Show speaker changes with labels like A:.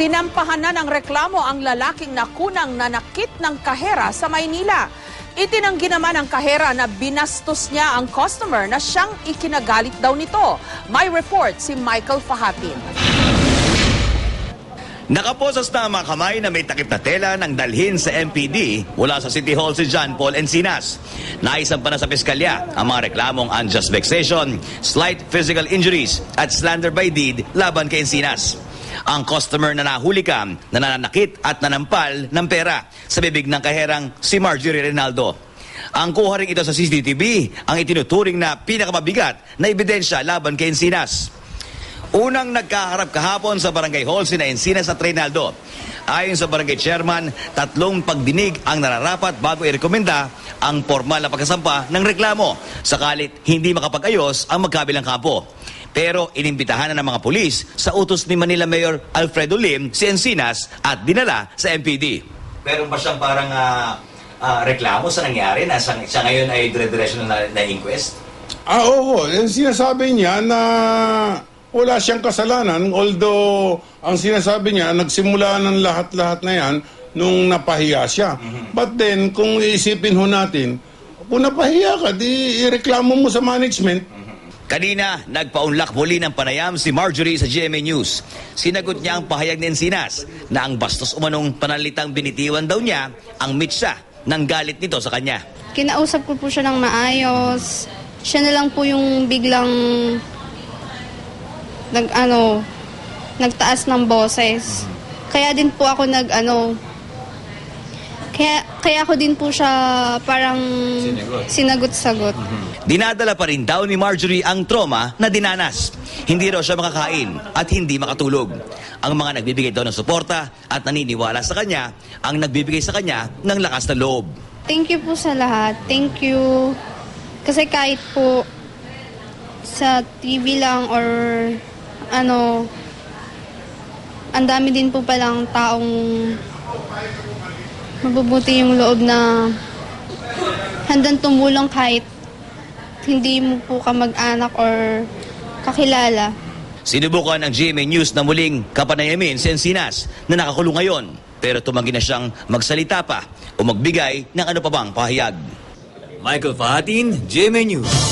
A: Sinampahan na ng reklamo ang lalaking nakunang nanakit ng kahera sa Maynila. Itinanggi naman ng kahera na binastos niya ang customer na siyang ikinagalit daw nito. May report si Michael Fahatin.
B: Nakaposas na ang mga kamay na may takip na tela ng dalhin sa MPD mula sa City Hall si John Paul Encinas. Naisan pa na sa piskalya ang mga reklamong unjust vexation, slight physical injuries at slander by deed laban kay Encinas. Ang customer na nahuli ka, nananakit at nanampal ng pera sa bibig ng kaherang si Marjorie Rinaldo. Ang kuha rin ito sa CCTV ang itinuturing na pinakamabigat na ebidensya laban kay Encinas. Unang nagkaharap kahapon sa Barangay Hall sina Encinas at Reynaldo. Ayon sa Barangay Chairman, tatlong pagdinig ang nararapat bago irekomenda ang formal na pagkasampa ng reklamo sakalit hindi makapag-ayos ang magkabilang kampo. Pero inimbitahan na ng mga pulis sa utos ni Manila Mayor Alfredo Lim si Encinas at dinala sa MPD. Pero ba siyang parang ah, reklamo sa nangyari na siya, ngayon ay dire-diretso na, na inquest?
C: Ah, oo. Yung sinasabi niya na wala siyang kasalanan, although ang sinasabi niya, nagsimula ng lahat-lahat na yan nung napahiya siya. But then, kung iisipin ho natin, kung napahiya ka, di ireklamo mo sa management.
B: Kanina, nagpaunlak muli ng panayam si Marjorie sa GMA News. Sinagot niya ang pahayag ni Encinas na ang bastos umanong panalitang binitiwan daw niya ang mitsa ng galit nito sa kanya.
D: Kinausap ko po siya ng maayos. Siya na lang po yung biglang nag ano nagtaas ng boses. Kaya din po ako nag ano kaya kaya ako din po siya parang sinagot-sagot.
B: Dinadala pa rin daw ni Marjorie ang trauma na dinanas. Hindi raw siya makakain at hindi makatulog. Ang mga nagbibigay daw ng suporta at naniniwala sa kanya ang nagbibigay sa kanya ng lakas na loob.
D: Thank you po sa lahat. Thank you. Kasi kahit po sa TV lang or ano, ang dami din po palang taong mabubuti yung loob na handang tumulong kahit hindi mo po ka mag-anak or kakilala.
B: Sinubukan ng GMA News na muling kapanayamin si Encinas na nakakulong ngayon. Pero tumanggi na siyang magsalita pa o magbigay ng ano pa bang pahayag.
E: Michael Fahatin, GMA News.